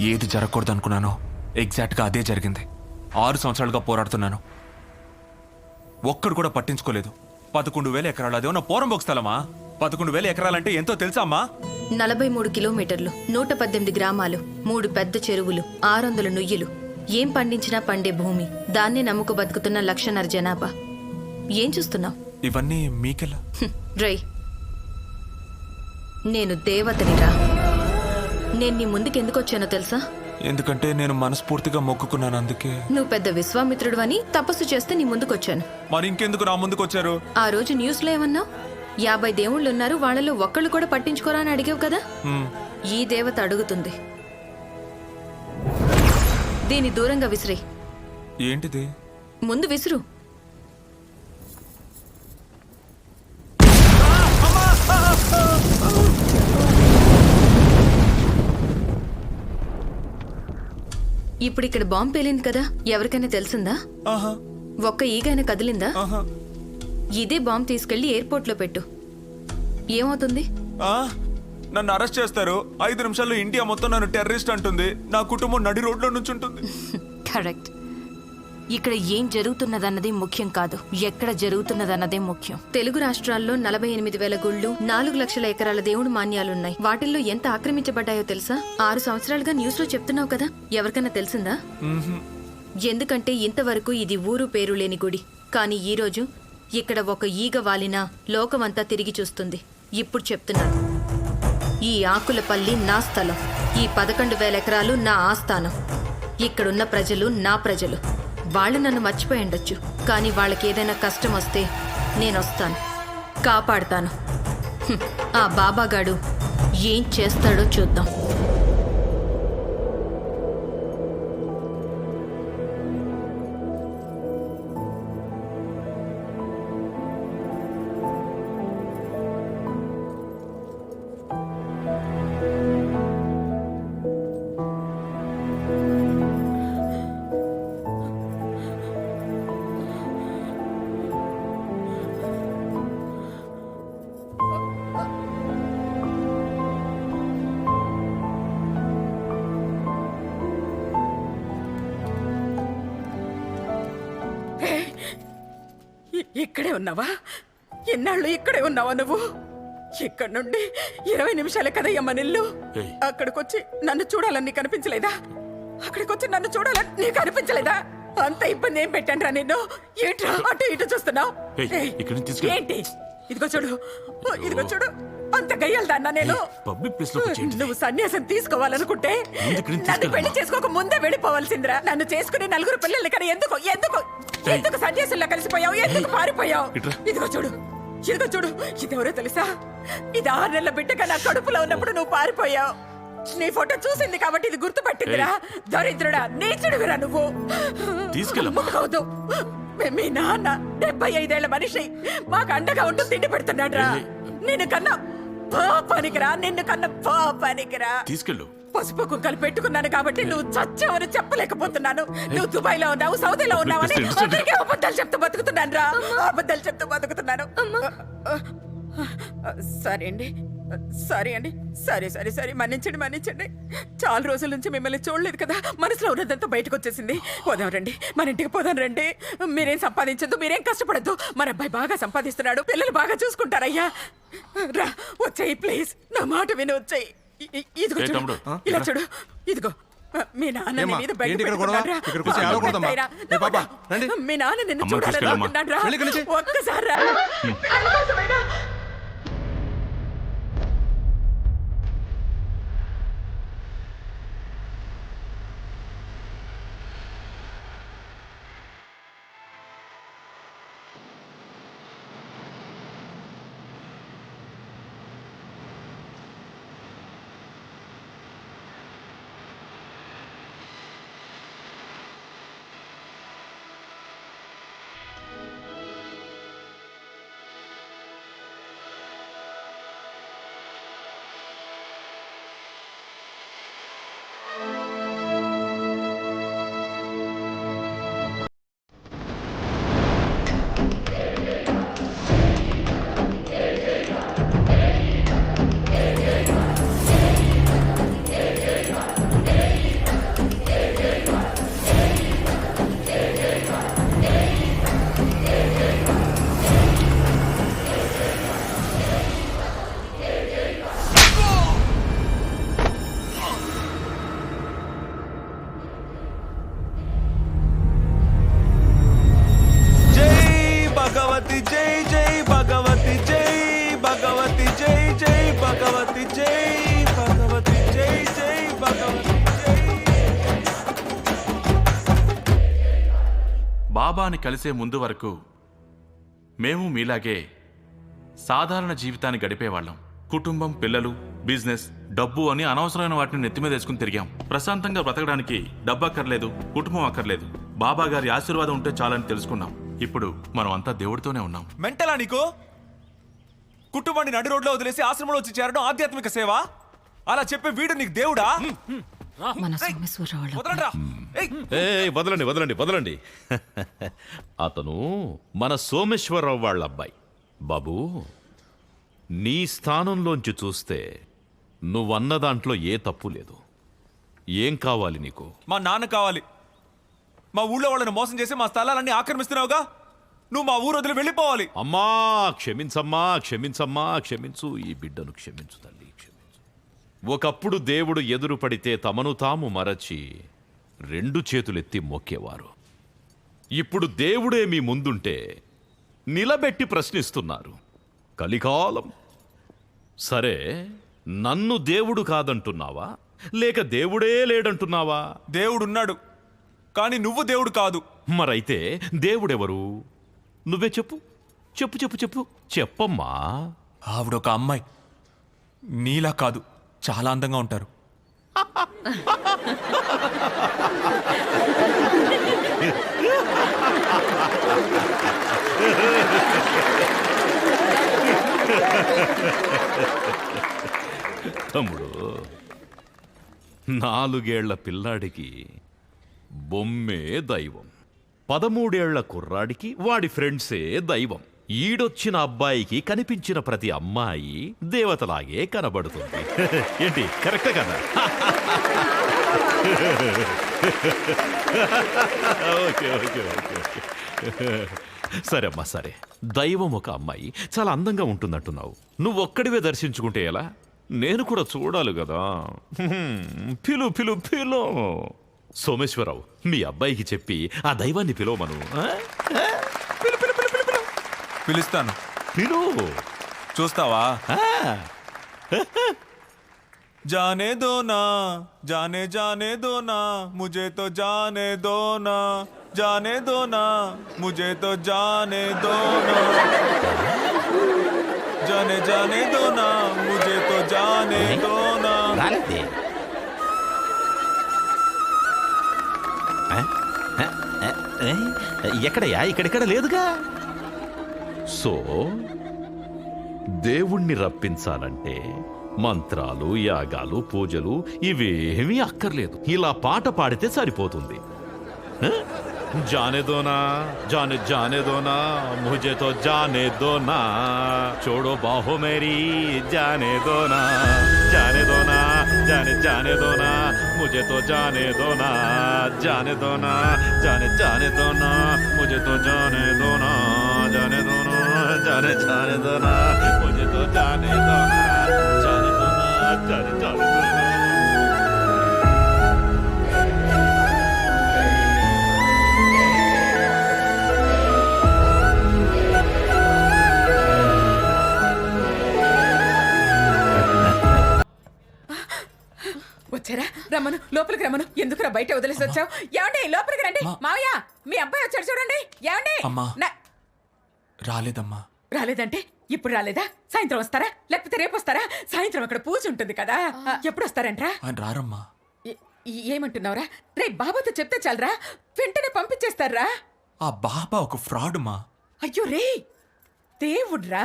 ఏది జరగకూడదు అనుకున్నానో ఎగ్జాక్ట్గా అదే జరిగింది. ఆరు సంవత్సరాలుగా పోరాడుతున్నాను. ఒక్కడు కూడా పట్టించుకోలేదు. పదకొండు వేల ఎకరాలు. అదేమన్నా పోరంబోక్ స్థలమా? పదకొండు వేల ఎకరాలంటే ఎంతో తెలుసా అమ్మా? నలభై మూడు కిలోమీటర్లు నూట పద్దెనిమిది గ్రామాలు మూడు పెద్ద చెరువులు ఆరు వందల నుయ్యలు. ఏం పండించినా పండే భూమి. దాన్నే నమ్ముకు బతుకుతున్న లక్షన్నర జనాభా. ఏం చూస్తున్నావు? ఇవన్నీ మీకెలా? రై నేను దేవతనిరా. నేను నీ ముందుకు ఎందుకు వచ్చానో తెలుసా? ఎందుకంటే నేను మనస్ఫూర్తిగా మొక్కుకున్నాను అందుకే. నువ్వు పెద్ద విశ్వామిత్రుడు అని తపస్సు చేస్తే నీ ముందుకొచ్చాను. మరి ఇంకెందుకు నా ముందుకు వచ్చారు ఆ రోజు న్యూస్లో ఏమన్నావు యాభై దేవుళ్ళు ఉన్నారు వాళ్ళలో ఒక్కళ్ళు కూడా పట్టించుకోరా అని అడిగావు కదా? ఈ దేవత అడుగుతుంది. దీని దూరంగా విసిరే ఏంటిది? ముందు విసురు. ఇప్పుడు ఇక్కడ బాంబు పేలింది కదా ఎవరికైనా తెలిసిందా? ఒక్క ఈగైనా కదిలిందా? ఇదే బాంబు తీసుకెళ్ళి ఎయిర్పోర్ట్లో పెట్టు. ఏమవుతుంది? నన్ను అరెస్ట్ చేస్తారు. ఐదు నిమిషాల్లో ఇండియా మొత్తం నన్ను టెర్రరిస్ట్ అంటుంది. నా కుటుంబం నడి రోడ్లో నుంచి ఉంటుంది కరెక్ట్. ఇక్కడ ఏం జరుగుతున్నదన్నది ముఖ్యం కాదు. ఎక్కడ జరుగుతున్నదన్నదే ముఖ్యం. తెలుగు రాష్ట్రాల్లో నలభై ఎనిమిది వేల గుళ్ళు నాలుగు లక్షల ఎకరాల దేవుడు మాన్యాలున్నాయి. వాటిల్లో ఎంత ఆక్రమించబడ్డాయో తెలుసా? ఆరు సంవత్సరాలుగా న్యూస్లో చెప్తున్నావు కదా? ఎవరికైనా తెలిసిందా. ఎందుకంటే ఇంతవరకు ఇది ఊరు పేరు లేని గుడి. కానీ ఈ రోజు ఇక్కడ ఒక ఈగ వాలినా లోకమంతా తిరిగి చూస్తుంది. ఇప్పుడు చెప్తున్నాను. ఈ ఆకులపల్లి నా స్థలం. ఈ పదకొండు వేల ఎకరాలు నా ఆస్థానం. ఇక్కడున్న ప్రజలు నా ప్రజలు. వాళ్ళు నన్ను మర్చిపోయి ఉండొచ్చు. కానీ వాళ్ళకి ఏదైనా కష్టం వస్తే నేను వస్తాను. కాపాడుతాను. ఆ బాబాగాడు ఏం చేస్తాడో చూద్దాం. ఇక్కడే ఉన్నావా? ఎన్నాళ్ళు ఇక్కడే ఉన్నావా నువ్వు? ఇక్కడ నుండి ఇరవై నిమిషాలే కదయ్యా మన ఇల్లు అక్కడికొచ్చి నన్ను చూడాలని నీకు అనిపించలేదా? అక్కడికొచ్చి నన్ను చూడాలని నీకు అనిపించలేదా? అంత ఇబ్బంది ఏం పెట్టాను నిన్ను? ఏంట్రా అటు ఇటు చూస్తున్నావు. ఏంటి? ఇదిగో చూడు. ఇదిగో చూడు. అంత గయ్యాలదాన్నా నేను పబ్లిక్ ప్లేస్. నువ్వు సన్యాసం తీసుకోవాలనుకుంటే నన్ను పెళ్ళి. చేసుకోక ముందే వెళ్ళిపోవాల్సిందిరా నన్ను చేసుకుని నలుగురు పిల్లల్ని కానీ ఎందుకు ఎందుకు. ఎందుకు సన్యాసుల్లో కలిసిపోయావు ఎందుకు పారిపోయావు. ఇదిగో చూడు ఇదిగో చూడు ఇదెవరో తెలుసా ఇది ఆరు నెలల బిడ్డగా నా కడుపులో ఉన్నప్పుడు నువ్వు పారిపోయావు నీ ఫోటో చూసింది కాబట్టి ఇది గుర్తుపట్టిందిరా దరిద్రుడా నీచుడువిరా నువ్వు. ముట్టుకోవద్దు. మీ- నాన్న డెబ్బై ఐదేళ్ళ మనిషి మాకు అండగా ఉంటూ తిండి పెడుతున్నాడ్రా ఏయ్. నిన్ను కన్నా పాపానికిరా నిన్ను కన్నా పాపానికిరా తీసుకెళ్ళు. పసుపు కుక్కలు పెట్టుకున్నాను కాబట్టి నువ్వు చచ్చావని చెప్పలేకపోతున్నాను. నువ్వు దుబాయ్లో ఉన్నావు సౌదీలో Please, please, అందరికీ అబద్ధాలు చెప్తూ బతుకుతున్నాను రా అబద్ధాలు చెప్తూ బతుకుతున్నాను. సరే అండి. సరే అండి సరే సరే సరే మన్నించండి మన్నించండి. చాలా రోజుల నుంచి మిమ్మల్ని చూడలేదు కదా మనసులో ఉన్నదంతా బయటకు వచ్చేసింది. పోదాం రండి మన ఇంటికి పోదాం రండి. మీరేం సంపాదించద్దు మీరేం కష్టపడద్దు. మన అబ్బాయి బాగా సంపాదిస్తున్నాడు పిల్లలు బాగా చూసుకుంటారయ్యా. రా వచ్చాయి ప్లీజ్. నా మాట విని వచ్చాయి. ఇదిగో చూడు? ఇలా చూడు. ఇదిగో మీ నాన్న మీద ఏంటి ఇక్కడ గొడవ? పెట్టుకున్నాడురా. ఇక్కడికి కలిసే ముందు వరకు మేము మీలాగే సాధారణ జీవితాన్ని గడిపేవాళ్ళం. కుటుంబం పిల్లలు బిజినెస్ డబ్బు అని అనవసరమైన వాటిని నెత్తిమీద వేసుకుని తిరిగాం. ప్రశాంతంగా బ్రతకడానికి డబ్బు అక్కర్లేదు కుటుంబం అక్కర్లేదు. బాబా గారి ఆశీర్వాదం ఉంటే చాలని తెలుసుకున్నాం. ఇప్పుడు మనం అంతా దేవుడితోనే ఉన్నాం. మెంటలా నీకు? కుటుంబాన్ని నడి రోడ్లో వదిలేసి ఆశ్రమంలో వచ్చి చేరడం ఆధ్యాత్మిక సేవ? అలా చెప్పే వీడు నీకు దేవుడా? మన సోమేశ్వరరావు వాళ్ళ వదలండ్రా. ఏయ్, ఏ వదలండి వదలండి వదలండి. అతను మన సోమేశ్వరరావు వాళ్ళ అబ్బాయి. బాబు నీ స్థానంలోంచి చూస్తే నువ్వన్న దాంట్లో ఏ తప్పు లేదు. ఏం కావాలి నీకు? మా నాన్న కావాలి. మా ఊళ్ళో వాళ్ళని మోసం చేసి మా స్థలాలన్నీ ఆక్రమిస్తున్నావుగా? నువ్వు మా ఊరు వదిలి వెళ్ళిపోవాలి. అమ్మా క్షమించమ్మా క్షమించమ్మా క్షమించు. ఈ బిడ్డను క్షమించు తల్లి. ఒకప్పుడు దేవుడు ఎదురు పడితే తమను తాము మరచి రెండు చేతులెత్తి మొక్కేవారు. ఇప్పుడు దేవుడే మీ ముందుంటే నిలబెట్టి ప్రశ్నిస్తున్నారు. కలికాలం. సరే నన్ను దేవుడు కాదంటున్నావా? లేక దేవుడే లేడంటున్నావా? దేవుడున్నాడు కానీ నువ్వు దేవుడు కాదు. మరైతే దేవుడెవరు? నువ్వే చెప్పు. చెప్పు చెప్పు చెప్పు. చెప్పమ్మా. ఆవిడొక అమ్మాయి. నీలా కాదు. చాలా అందంగా ఉంటారు. తమ్ముడు నాలుగేళ్ళ పిల్లాడికి బొమ్మే దైవం. పదమూడేళ్ళ కుర్రాడికి వాడి ఫ్రెండ్సే దైవం. ఈడొచ్చిన అబ్బాయికి కనిపించిన ప్రతి అమ్మాయి దేవతలాగే కనబడుతుంది. ఏంటి? కరెక్ట్ కదా? Okay okay okay. సరే అమ్మా సరే. దైవం ఒక అమ్మాయి. చాలా అందంగా ఉంటుందంటున్నావు. నువ్వు ఒక్కడివే దర్శించుకుంటే ఎలా? నేను కూడా చూడాలి కదా. పిలు పిలు పిలు. సోమేశ్వరరావు మీ అబ్బాయికి చెప్పి ఆ దైవాన్ని పిలవమను ఆ? ఆ? పిలు పిలు పిలు పిలు పిలు పిలుస్తాను పిలు చూస్తావా ఆ. जाने दो ना जाने जाने दो ना मुझे तो जाने दो ना जाने दो ना मुझे तो जाने दो ना जाने जाने दो ना मुझे तो जाने दो ना రాలేదే ఆ? ఆ? ఆ? ఏ? ఎక్కడయ్యా ఇక్కడిక్కడ లేదుగా సో దేవుణ్ణి రప్పించాలంటే మంత్రాలు యాగాలు పూజలు ఇవేమీ అక్కర్లేదు. ఇలా పాట పాడితే సరిపోతుంది. జానేదోనా జానే జానేదోనా ముజేతో జానేదోనా చూడో బాహో మేరీ జానేదోనా జానేదోనా జానే జానేదోనా ముజేతో జానేదోనా జానేదోనా జానే జానేదోనా ముజేతో జానేదోనా जाने जाने दो ना मुझे तो जाने दो ना जाने दो ना जाने जाने दो ना వచ్చారా రమ్మను లోపలికి రమ్మను ఎందుకురా బయట వదిలేసి వచ్చావు ఏమండి లోపలికి రండి మావయ్య మీ అబ్బాయి వచ్చాడు చూడండి ఏమండి అమ్మా. నా- రాలేదమ్మా రాలేదంటే ఇప్పుడు రాలేదా? సాయంత్రం వస్తారా? లేకపోతే రేపు వస్తారా? సాయంత్రం అక్కడ పూజ ఉంటుంది కదా. ఎప్పుడు వస్తారంట్రా? ఆయన రారమ్మా. ఏమంటున్నావురా? రే బాబాతో చెప్తే చాలరా? వెంటనే పంపించేస్తారా? ఆ బాబా ఒక ఫ్రాడ్ మా అయ్యో రే దేవుడ్రా!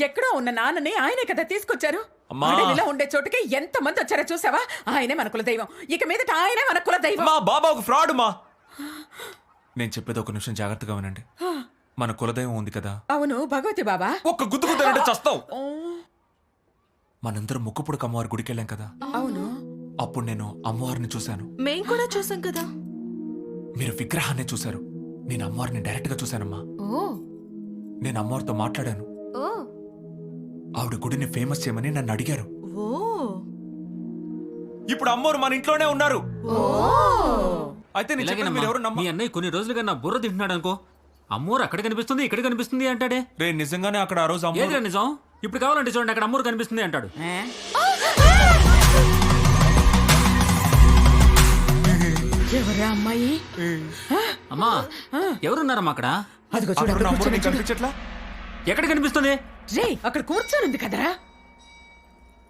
ఎక్కడో ఉన్న నాన్నని ఆయనే కదా తీసుకొచ్చారు. అడవిలో ఉండే చోటుకి ఎంత మంది వచ్చారో చూసావా? ఆయనే మన కుల దైవం ఇక మీదట ఆయనే మన కుల దైవం మా బాబా ఒక ఫ్రాడ్ మా నేను చెప్పేది ఒక నిమిషం జాగ్రత్తగా వినండి. మన కులదైవం ఉంది కదా. అవును భగవతి బాబా. ఒక్క గుద్దు గుద్దారంటే చస్తావు. మనందరం ముక్కుపుడు అమ్మవారి గుడికి వెళ్ళాం కదా. అవును. అప్పుడు నేను అమ్మవారిని చూశాను. మేం కూడా చూసాం కదా. మీరు విగ్రహాన్ని చూశారు. నేను అమ్మవారిని డైరెక్ట్గా చూశానమ్మా. ఓ. నేను అమ్మవారితో మాట్లాడాను. ఓ. ఆవిడ గుడిని ఫేమస్ చేయమని నన్ను అడిగారు. ఓ. ఇప్పుడు అమ్మవారు మన ఇంట్లోనే ఉన్నారు. అయితే నేను మీరు ఎవరు నమ్మ మీ అన్నయ్య కొన్ని రోజులుగా నా బుర్ర తింటున్నాడు అనుకో అమ్మోరు అక్కడ కనిపిస్తుంది ఇక్కడ కనిపిస్తుంది అంటాడే? రే నిజంగానే అక్కడ ఆ రోజు ఏదిరా అమ్మవారు నిజం? ఇప్పుడు కావాలంటే చూడండి అక్కడ అమ్మోరు కనిపిస్తుంది అంటాడు. ఎవరా అమ్మాయి? ఆ? అమ్మా ఎవరున్నారమ్మా అక్కడ? అదిగో చూడు అక్కడ అక్కడ నా అమ్మోరు కూర్చొని నీకు చూడు. కనిపించట్లా? ఎక్కడ కనిపిస్తుంది? రే అక్కడ కూర్చొని ఉంది కదరా.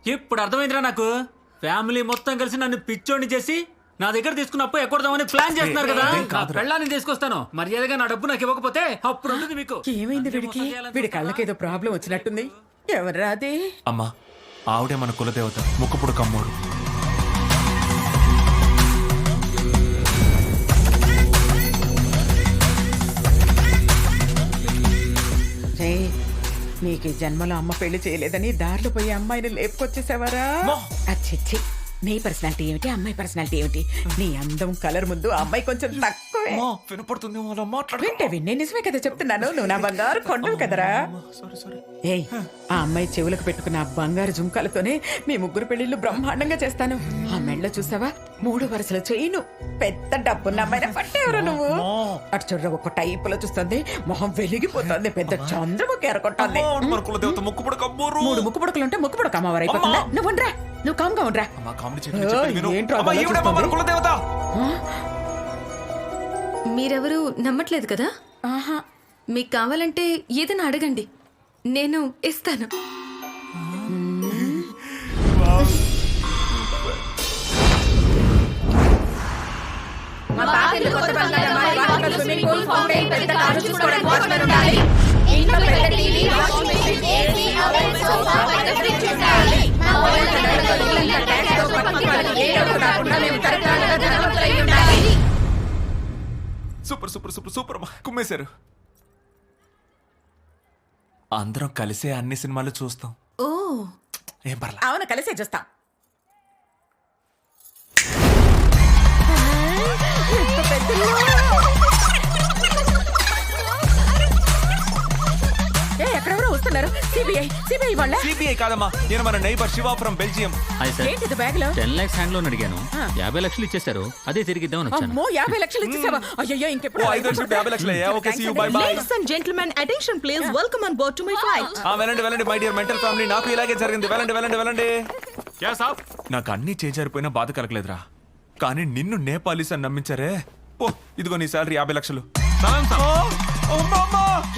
ఇప్పుడు అర్థమైందిరా నాకు? ఫ్యామిలీ మొత్తం కలిసి నన్ను పిచ్చోడిని చేసి నా దగ్గర తీసుకున్న అప్పు ఎక్కడదామని ప్లాన్ చేస్తున్నారు కదా. నా. పెళ్ళాన్ని తీసుకొస్తాను. మర్యాదగా నా డబ్బు నాకు ఇవ్వకపోతే అప్పుడు ఉంటుంది మీకు. ఏమైంది వీడికి? వీడి కళ్ళకేదో ప్రాబ్లం వచ్చినట్టుంది. ఎవరు అది? అమ్మా ఆవిడే మన కులదేవత. ముక్కుపుడు కమ్మోరు. రే నీకు ఈ జన్మలో అమ్మ పెళ్ళి చేయలేదని దారిలో పోయి అమ్మాయిని లేపుకొచ్చేసావరా? అచ్చి నీ పర్సనాలిటీ ఏమిటి? అమ్మాయి పర్సనాలిటీ ఏమిటి? నీ అందం కలర్ ముందు ఆ అమ్మాయి కొంచెం తక్కువ. అమ్మా, వినపడుతుంది అలా మాట్లాడు. విన్నే నిజమే కదా చెప్తున్నాను. నువ్వు నా బంగారు కొండవు కదరా. సారీ సారీ ఏయ్ ఆ అమ్మాయి చెవులకు పెట్టుకున్న ఆ బంగారు జుంకాలతోనే మీ ముగ్గురు పెళ్ళిళ్ళు బ్రహ్మాండంగా చేస్తాను. ఆ మెళ్ళ చూసావా? మూడు వరుసలు చేయను పెద్ద డబ్బున్న అమ్మాయిని పట్టేవరు నువ్వు? అటు చూడ ఒక టైపులో చూస్తుంది. మొహం వెలిగిపోతుంది పెద్ద చంద్రముఖి ఎరగొట్టుంది అమ్మా, మన కులదేవత ముక్కుపుడు కమ్మోరు మూడు ముక్కు పుడకలు ఉంటే ముక్కు పుడక అమ్మవారు అయిపోతుందా? నువ్వు ఉండరా. నువ్వు కామ్గా ఉండరా. అమ్మా కామెడీ ఏంట్రా అమ్మా, అలా ఈవిడమ్మా మన చూస్తుంది? కులదేవత మీరెవరు నమ్మట్లేదు కదా? ఆహా. మీకు కావాలంటే ఏదైనా అడగండి. నేను ఇస్తాను. మా కొత్త బంగారం మా స్విమ్మింగ్ పూల్ ఫౌంటైన్ పెద్ద కారు వాచ్మెన్ ఉండాలి. సూపర్ అమ్మా కుమ్మేశారు. అందరం కలిసే అన్ని సినిమాలు చూస్తాం. ఓ. ఏం పర్లా. అవును కలిసే చూస్తాం. వస్తున్నారు సిబిఐ సిబిఐ వాళ్ళ? సిబిఐ కాదమ్మా. నేను మన neighbour Shiva from Belgium hi sir. ఏంటిది బ్యాగ్లో టెన్ లాక్స్ హ్యాండ్ లోన్ అడిగాను. యాభై లక్షలు ఇచ్చేశారు. అదే తిరిగి ఇద్దామని వచ్చాను. అమ్మో యాభై లక్షలు ఇచ్చేసావా? అయ్యో ఓ ఇంకెప్పుడు ఐదు లక్షలు యాభై లక్షలు. అయ్యా okay see you bye bye Ladies and gentlemen, attention please. Welcome on board to my flight. వెళ్ళండి వెళ్ళండి మై డియర్ మెంటల్ ఫ్యామిలీ నాకు ఇలాగే జరిగింది. వెళ్ళండి వెళ్ళండి వెళ్ళండి. క్యా సాబ్. నాకు అన్ని చేజారిపోయినా బాధ కలగలేదురా. కానీ నిన్ను నేపాలీస్ అని నమ్మించారే. ఓ ఇదిగో నీ శాలరీ యాభై లక్షలు. ఆ, అమ్మా, అమ్మా.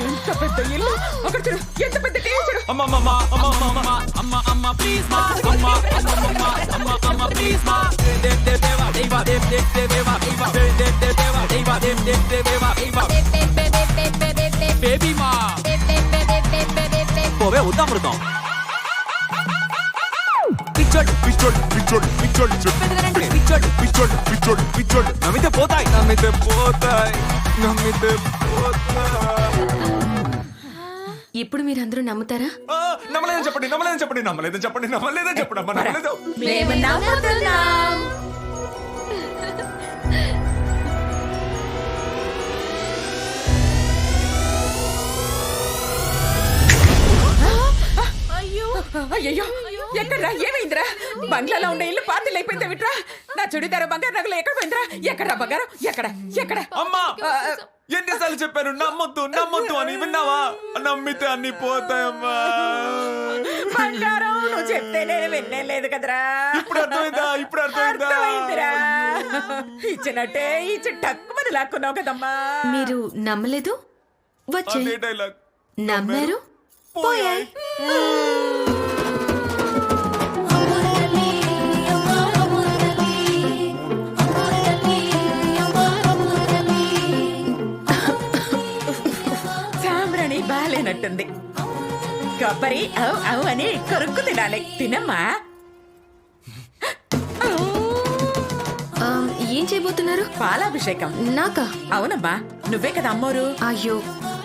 ఎంత పెద్ద ఇల్లు అక్కడ చూడు ఎంత పెద్ద టీవీ చూడు అమ్మా, అమ్మా, అమ్మా, అమ్మా, అమ్మా, అమ్మా. పిచ్చోడు, పిచ్చోడు, పిచ్చోడు, పిచ్చోడు, పిచ్చోడు, పిచ్చోడు, పిచ్చోడు, పిచ్చోడు, పిచ్చోడు. నమ్మితే పోతాయి నమ్మితే పోతాయి నమ్మితే ఇప్పుడు మీరందరూ నమ్ముతారా? నమ్మలేదని చెప్పండి నమ్మలేదని చెప్పండి నమ్మలేదని చెప్పండి నమ్మలేదని చెప్పండి నమ్మలేదు. అయ్యో ఎక్కడ్రా ఏమైందిరా? బంగ్లాలో ఉండే ఇల్లు పాతిల్ అయిపోయింది విట్రా. నా చుడిదార బంగారు నగలు ఎక్కడ పోయిందిరా? ఎక్కడా బంగారం? ఎక్కడ? ఎక్కడ? అమ్మా! ఎన్నిసార్లు చెప్పాను నమ్మొద్దు నమ్మొద్దు అని విన్నావా? నమ్మితే అన్ని పోతాయమ్మా. బంగారం నువ్వు చెప్తే నేను వినలేదు కదరా. ఇప్పుడు అర్థమైందా? ఇప్పుడు అర్థమైందా? ఇచ్చినట్టే ఇచ్చి టక్కుమని లాక్కున్నావు కదమ్మా. మీరు నమ్మలేదు? వచ్చే నమ్మారు? పోయాయి. కొబ్బరి అవు అవు అని కొరుక్కు తినాలి. తినమ్మా. ఆ, ఏం చేయబోతున్నారు? పాలాభిషేకం. నాకా? అవునమ్మా. నువ్వే కదా అమ్మోరు. అయ్యో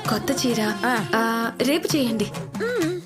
కొత్త చీర. ఆ. ఆ, రేపు చేయండి. మ్మ్.